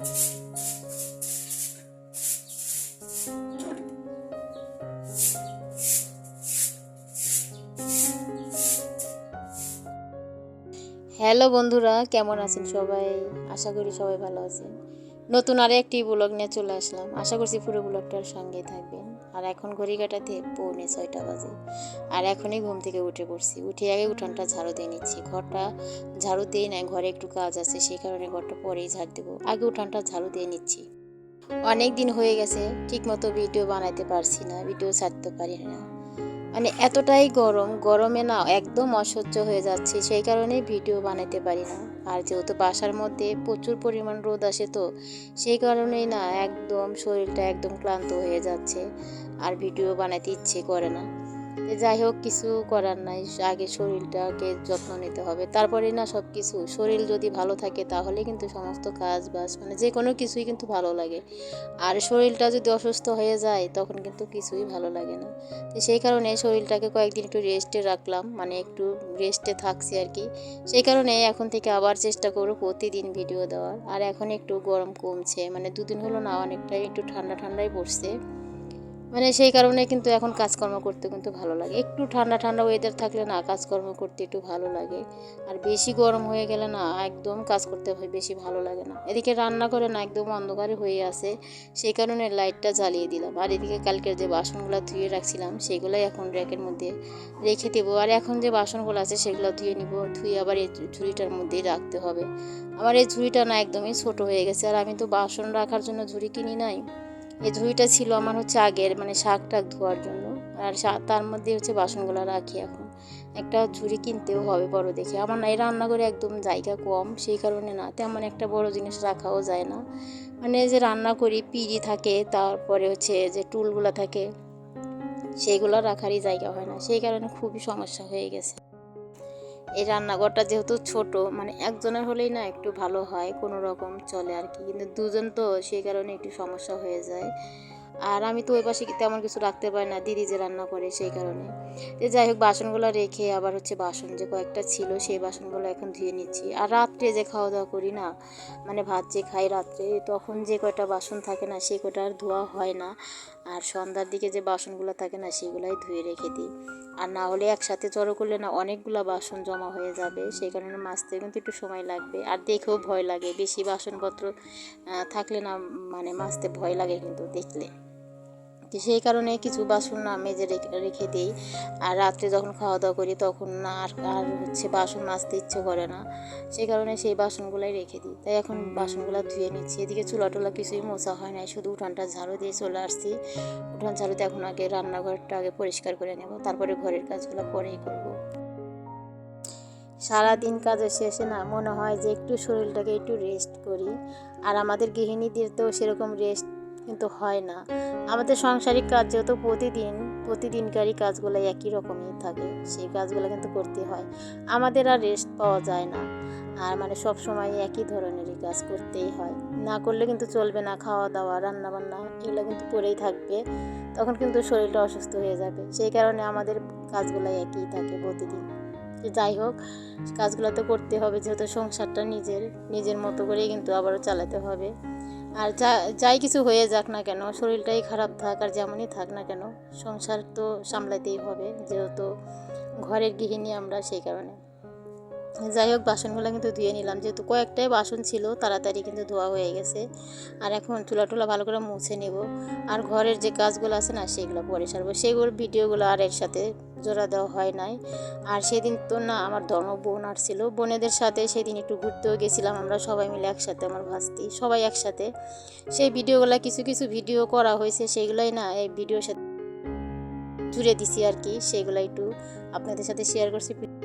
Hello বন্ধুরা, কেমন আছেন সবাই? আশা করি সবাই ভালো আছেন। নতুন আরে একটি ব্লগ নিয়ে চলে আসলাম। আশা করছি পুরো ব্লগটার সঙ্গে থাকবেন। আর এখন ঘড়ি কাটাতে পৌনে ছয়টা বাজে। আর এখনই ঘুম থেকে উঠে পড়ছি। উঠে আগে উঠানটা ঝাড়ু দিয়ে নিচ্ছি। ঘরটা ঝাড়ু দিয়ে নেয় ঘরে একটু কাজ আছে, সেই কারণে ঘরটা পরেই ঝাড় দেবো। আগে উঠানটা ঝাড়ু দিয়ে নিচ্ছি। অনেক দিন হয়ে গেছে, ঠিকমতো ভিডিও বানাইতে পারছি না, ভিডিও ছাড়তে পারি না। মানে এতটাই গরম, গরমে না একদম অসহ্য হয়ে যাচ্ছে, সেই কারণে ভিডিও বানাতে পারি না। আর যেহেতু বাসার মধ্যে প্রচুর পরিমাণ রোদ আসে তো, সেই কারণেই না একদম শরীরটা একদম ক্লান্ত হয়ে যাচ্ছে, আর ভিডিও বানাতে ইচ্ছে করে না। যাই হোক, কিছু করার নাই। আগে শরীরটাকে যত্ন নিতে হবে। তারপরে না সব কিছু শরীর যদি ভালো থাকে তাহলে কিন্তু সমস্ত কাজ বাজ মানে যে কোনো কিছুই কিন্তু ভালো লাগে। আর শরীরটা যদি অসুস্থ হয়ে যায়, তখন কিন্তু কিছুই ভালো লাগে না। তো সেই কারণে শরীরটাকে কয়েকদিন একটু রেস্টে রাখলাম। মানে একটু রেস্টে থাকছি আর কি। সেই কারণে এখন থেকে আবার চেষ্টা করব প্রতিদিন ভিডিও দেওয়ার। আর এখন একটু গরম কমছে। মানে দুদিন হলো না, অনেকটাই একটু ঠান্ডা ঠান্ডাই পড়ছে। মানে সেই কারণে কিন্তু এখন কাজকর্ম করতে কিন্তু ভালো লাগে। একটু ঠান্ডা ঠান্ডা ওয়েদার থাকলে না কাজকর্ম করতে একটু ভালো লাগে। আর বেশি গরম হয়ে গেলে না একদম কাজ করতে বেশি ভালো লাগে না। এদিকে রান্না করে না একদম অন্ধকারে হয়ে আছে। সেই কারণে লাইটটা জ্বালিয়ে দিলাম। আর এদিকে কালকের যে বাসনগুলো ধুয়ে রাখছিলাম, সেগুলোই এখন র্যাকের মধ্যে রেখে দেবো। আর এখন যে বাসনগুলো আছে, সেগুলো ধুয়ে নিব। ধুয়ে আবার এই ঝুড়িটার মধ্যেই রাখতে হবে। আমার এই ঝুড়িটা না একদমই ছোট হয়ে গেছে। আর আমি তো বাসন রাখার জন্য ঝুড়ি কিনি নাই। এই ঝুড়িটা ছিল আমার হচ্ছে আগের মানে শাক টাক ধোয়ার জন্য। আর তার মধ্যে হচ্ছে বাসনগুলো রাখি এখন। একটা ঝুড়ি কিনতেও হবে বড় দেখে। আমার না, এই রান্নাঘরে একদম জায়গা কম, সেই কারণে না, তেমন একটা বড় জিনিস রাখাও যায় না। মানে যে রান্না করি, পিড়ি থাকে, তারপরে হচ্ছে যে টুলগুলো থাকে, সেইগুলো রাখারই জায়গা হয় না। সেই কারণে খুবই সমস্যা হয়ে গেছে। এই রান্নাঘরটা যেহেতু ছোট মানে একজনের হলেই না একটু ভালো হয়, কোনো রকম চলে আর কি। কিন্তু দুজন তো, সেই কারণে একটু সমস্যা হয়ে যায়। আর আমি তো ওই পাশে তেমন কিছু রাখতে পারি না, দিদি যে রান্না করে সেই কারণে। তো যাই হোক, বাসনগুলো রেখে আবার হচ্ছে বাসন যে কয়েকটা ছিল, সেই বাসনগুলো এখন ধুয়ে নিচ্ছি। আর রাত্রে যে খাওয়া দাওয়া করি না মানে ভাত যে খাই রাত্রে, তখন যে কয়টা বাসন থাকে না সেই কয়টা আর ধোয়া হয় না। আর সন্ধ্যার দিকে যে বাসনগুলো থাকে না, সেগুলাই ধুয়ে রেখে দিই। আর না হলে একসাথে জড়ো করলে না অনেকগুলো বাসন জমা হয়ে যাবে। সেই কারণে মাছতে কিন্তু একটু সময় লাগবে। আর দেখেও ভয় লাগে। বেশি বাসনপত্র থাকলে না মানে মাছতে ভয় লাগে কিন্তু দেখলে। তো সেই কারণে কিছু বাসন না মেজে রেখে দিই। আর রাত্রে যখন খাওয়া দাওয়া করি তখন না আর আর হচ্ছে বাসন মাজতে ইচ্ছে করে না। সেই কারণে সেই বাসনগুলাই রেখে দিই। তাই এখন বাসনগুলো ধুয়ে নিচ্ছি। এদিকে চুলা টুলা কিছুই মোছা হয় না শুধু উঠানটা ঝাড়ু দিয়ে চলে আসছি। উঠান ঝাড়ুতে এখন আগে রান্নাঘরটা আগে পরিষ্কার করে নেব। তারপরে ঘরের কাজগুলো পরেই করব। সারাদিন কাজের শেষে না মনে হয় যে একটু শরীরটাকে একটু রেস্ট করি। আর আমাদের গৃহিণীদের তো সেরকম রেস্ট কিন্তু হয় না। আমাদের সাংসারিক কাজ যেহেতু প্রতিদিন, প্রতিদিনকারই কাজগুলো একই রকমই থাকে, সেই কাজগুলো কিন্তু করতে হয়। আমাদের আর রেস্ট পাওয়া যায় না। আর মানে সব সময় একই ধরনেরই কাজ করতেই হয়। না করলে কিন্তু চলবে না খাওয়া দাওয়া রান্না বান্না এগুলো কিন্তু পরেই থাকবে, তখন কিন্তু শরীরটা অসুস্থ হয়ে যাবে। সেই কারণে আমাদের কাজগুলো একই থাকে প্রতিদিন। যাই হোক, কাজগুলো তো করতে হবে, যেহেতু সংসারটা নিজের নিজের মতো করেই কিন্তু আবারও চালাতে হবে। আর যা, যাই কিছু হয়ে যাক না কেন, শরীরটাই খারাপ থাক আর যেমনই থাক না কেন, সংসার তো সামলাতেই হবে, যেহেতু ঘরের গৃহিণী আমরা সেই কারণে। যাই হোক বাসনগুলো কিন্তু ধুয়ে নিলাম। যেহেতু কয়েকটাই বাসন ছিল, তাড়াতাড়ি কিন্তু ধোয়া হয়ে গেছে। আর এখন চুলা টুলা ভালো করে মুছে নেব। আর ঘরের যে কাজগুলো আছে না, সেগুলো পরে সারবো। সেগুলো ভিডিওগুলো আর এর সাথে জোড়া দেওয়া হয় নাই। আর সেদিন তো না, আমার ধর্ম বোন আসছিল বোনেদের সাথে সেদিন একটু ঘুরতেও গেছিলাম আমরা সবাই মিলে একসাথে, আমার ভাস্তি। সবাই একসাথে। সেই ভিডিওগুলো কিছু কিছু ভিডিও করা হয়েছে, সেগুলোই না এই ভিডিওর সাথে জুড়ে দিছি আর কি। সেগুলো একটু আপনাদের সাথে শেয়ার করছি।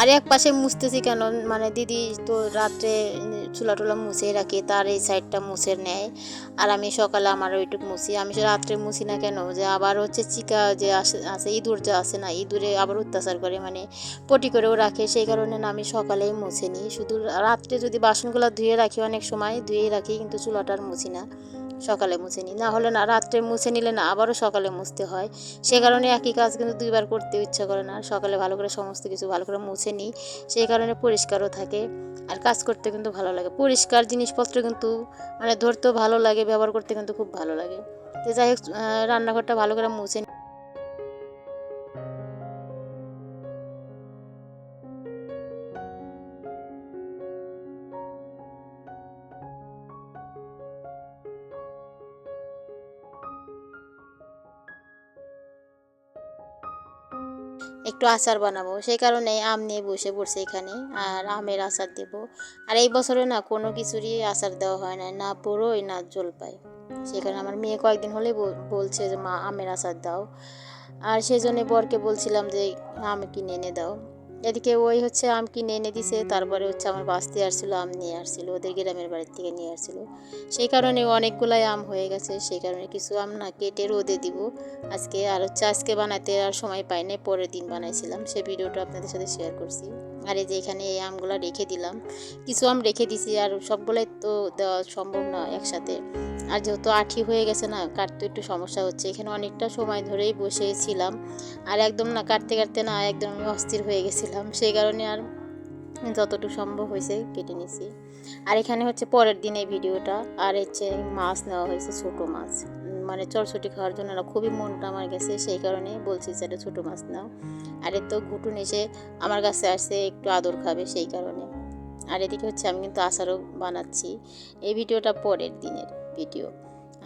আর এক পাশে মুছতেছি কেন? মানে দিদি তো রাত্রে চুলা টুলা মুছে রাখে, তার এই সাইডটা মুছে নেয় আর আমি সকালে আমার ওইটুকু মুছি। আমি রাত্রে মুছি না কেন? যে আবার হচ্ছে চিকা যে আসে আছে ইঁদুর যে আসে না, ইঁদুরে আবার অত্যাচার করে মানে পটি করেও রাখে। সেই কারণে না আমি সকালেই মুছে নিই শুধু রাত্রে যদি বাসনগুলো ধুয়ে রাখি অনেক সময় ধুয়ে রাখি, কিন্তু চুলাটার মুছি না। সকালে মুছে নিই। না হলে না, রাত্রে মুছে নিলে না, আবারও সকালে মুছতে হয়। সে কারণে একই কাজ কিন্তু দুইবার করতে ইচ্ছা করে না। সকালে ভালো করে সমস্ত কিছু ভালো করে মুছে নিই। সেই কারণে পরিষ্কারও থাকে। আর কাজ করতে কিন্তু ভালো লাগে। পরিষ্কার জিনিসপত্র কিন্তু মানে ধরতেও ভালো লাগে, ব্যবহার করতে কিন্তু খুব ভালো লাগে। তো যাই হোক রান্নাঘরটা ভালো করে মুছে একটু আচার বানাবো। সেই কারণে আম নিয়ে বসে পড়ছে এখানে আর আমের আচার দেব। আর এই বছরে না কোনো কিছুরই আচার দেওয়া হয় না না বড়ই না জলপাই। কারণে আমার মেয়ে কয়েকদিন হলে বল- বলছে যে, মা, আমের আচার দাও। আর সেই জন্য বরকে বলছিলাম যে, আম কিনে এনে দাও। এদিকে ওই হচ্ছে আম কিনে এনে দিছে তারপরে হচ্ছে আমার বাস্তি আসছিল আম নিয়ে আসছিল ওদের গ্রামের বাড়ির থেকে নিয়ে আসছিল। সেই কারণে অনেকগুলাই আম হয়ে গেছে সেই কারণে কিছু আম না কেটে রোদে দিব। আজকে আর হচ্ছে আজকে বানাতে আর সময় পাই নাই পরের দিন বানাইছিলাম সে ভিডিওটা আপনাদের সাথে শেয়ার করছি। আর এই যে এখানে এই আমগুলো রেখে দিলাম কিছু আম রেখে দিছি আর সবগুলাই তো দেওয়া সম্ভব না একসাথে। আর যেহেতু আঠি হয়ে গেছে না, কাটতে একটু সমস্যা হচ্ছে। এখানে অনেকটা সময় ধরেই বসেছিলাম। আর একদম না, কাটতে কাটতে না একদম আমি অস্থির হয়ে গেছিলাম। সেই কারণে আর যতটুকু সম্ভব হয়েছে কেটে নিয়েছি আর এখানে হচ্ছে পরের দিন এই ভিডিওটা। আর হচ্ছে মাছ নেওয়া হয়েছে, ছোট মাছ। মানে চটচটি খাওয়ার জন্য না, খুবই মনটা আমার গেছে, সেই কারণে বলছি যে এটা ছোটো মাছ নাও। আর এর তো ঘুটুন এসে আমার কাছে আসছে, একটু আদর খাবে সেই কারণে। আর এদিকে হচ্ছে আমি কিন্তু আচারও বানাচ্ছি। এই ভিডিওটা পরের দিনের। ভিডিও।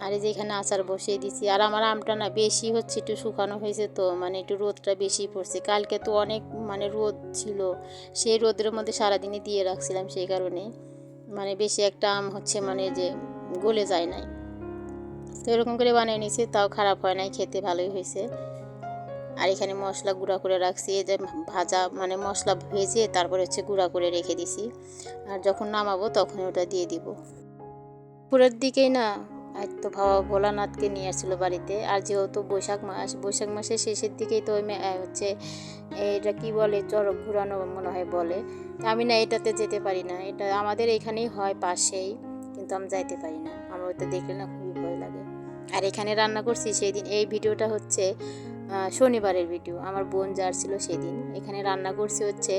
আর এই যে এখানে আচার বসিয়ে দিছি। আর আমার আমটা না বেশি হচ্ছে একটু শুকানো হয়েছে তো মানে একটু রোদটা বেশি পড়ছে। কালকে তো অনেক মানে রোদ ছিল। সেই রোদের মধ্যে সারাদিনই দিয়ে রাখছিলাম সেই কারণে মানে বেশি একটা আম হচ্ছে মানে যে গলে যায় নাই। তো এরকম করে বানিয়ে নিয়েছি, তাও খারাপ হয় নাই, খেতে ভালোই হয়েছে। আর এখানে মশলা গুঁড়া করে রাখছি। এই যে ভাজা মানে মশলা ভেজে তারপরে হচ্ছে গুঁড়া করে রেখে দিছি। আর যখন নামাবো তখন ওটা দিয়ে দিব। পুরের দিকেই না? তো ভাবা ভোলানাথকে নিয়ে আসছিল বাড়িতে। আর যেহেতু বৈশাখ মাস, বৈশাখ মাসের শেষের দিকেই তো হচ্ছে এটা কি বলে, চরক ঘুরানো মনে হয় বলে। আমি না এটাতে যেতে পারি না। এটা আমাদের এখানেই হয় পাশেই, কিন্তু আমি যাইতে পারি না। আমার ওটা দেখলে না খুবই ভয় লাগে। আর এখানে রান্না করছি, সেই দিন এই ভিডিওটা হচ্ছে শনিবারের ভিডিও আমার বোন যার ছিল সেদিন। এখানে রান্না করছি হচ্ছে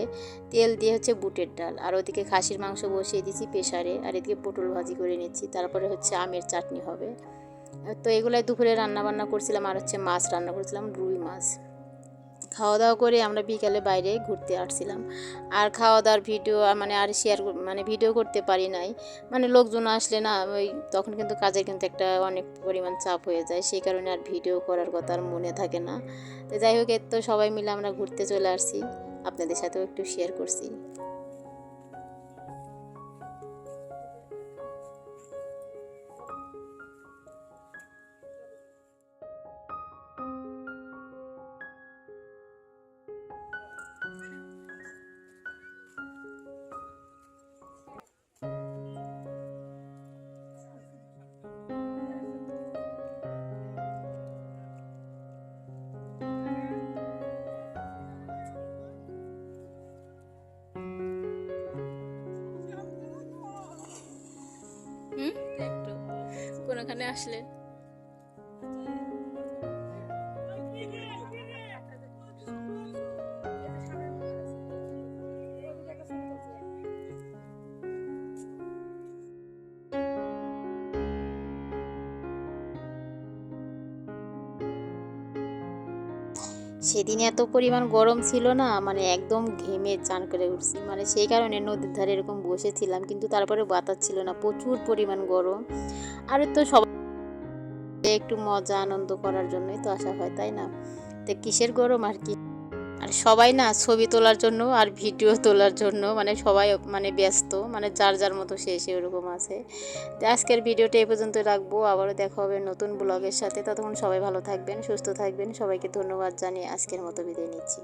তেল দিয়ে হচ্ছে বুটের ডাল, আর ওদিকে খাসির মাংস বসিয়ে দিয়েছি প্রেশারে আর এদিকে পটল ভাজি করে নিচ্ছি, তারপরে হচ্ছে আমের চাটনি হবে। তো এগুলাই দুপুরে রান্না বান্না করছিলাম, আর হচ্ছে মাছ রান্না করেছিলাম, রুই মাছ। খাওয়া দাওয়া করে আমরা বিকালে বাইরে ঘুরতে আসছিলাম। আর খাওয়া দাওয়ার ভিডিও মানে আর শেয়ার মানে ভিডিও করতে পারি নাই। মানে লোকজন আসলে না, ওই তখন কিন্তু কাজের কিন্তু একটা অনেক পরিমাণ চাপ হয়ে যায়। সেই কারণে আর ভিডিও করার কথা আর মনে থাকে না। তো যাই হোক এর তো সবাই মিলে আমরা ঘুরতে চলে আসছি। আপনাদের সাথেও একটু শেয়ার করছি। কোনখানে আসলে সেদিন এত পরিমাণ গরম ছিল না মানে একদম ঘেমে চান করে উঠছি। মানে সেই কারণে নদীর ধারে এরকম বসেছিলাম, কিন্তু তারপরে বাতাস ছিল না, প্রচুর পরিমাণ গরম। আর তো সব একটু মজা, আনন্দ করার জন্যই তো আসা হয়, তাই না? তো কিসের গরম আর কি? আর সবাই না ছবি তোলার জন্য আর ভিডিও তোলার জন্য মানে সবাই মানে ব্যস্ত মানে যার যার মতো সে সে ওরকম আছে। তো আজকের ভিডিওটা এই পর্যন্ত রাখব, আবারও দেখা হবে নতুন ব্লগের সাথে। ততক্ষণ সবাই ভালো থাকবেন, সুস্থ থাকবেন। সবাইকে ধন্যবাদ জানিয়ে আজকের মতো বিদায় নিচ্ছি।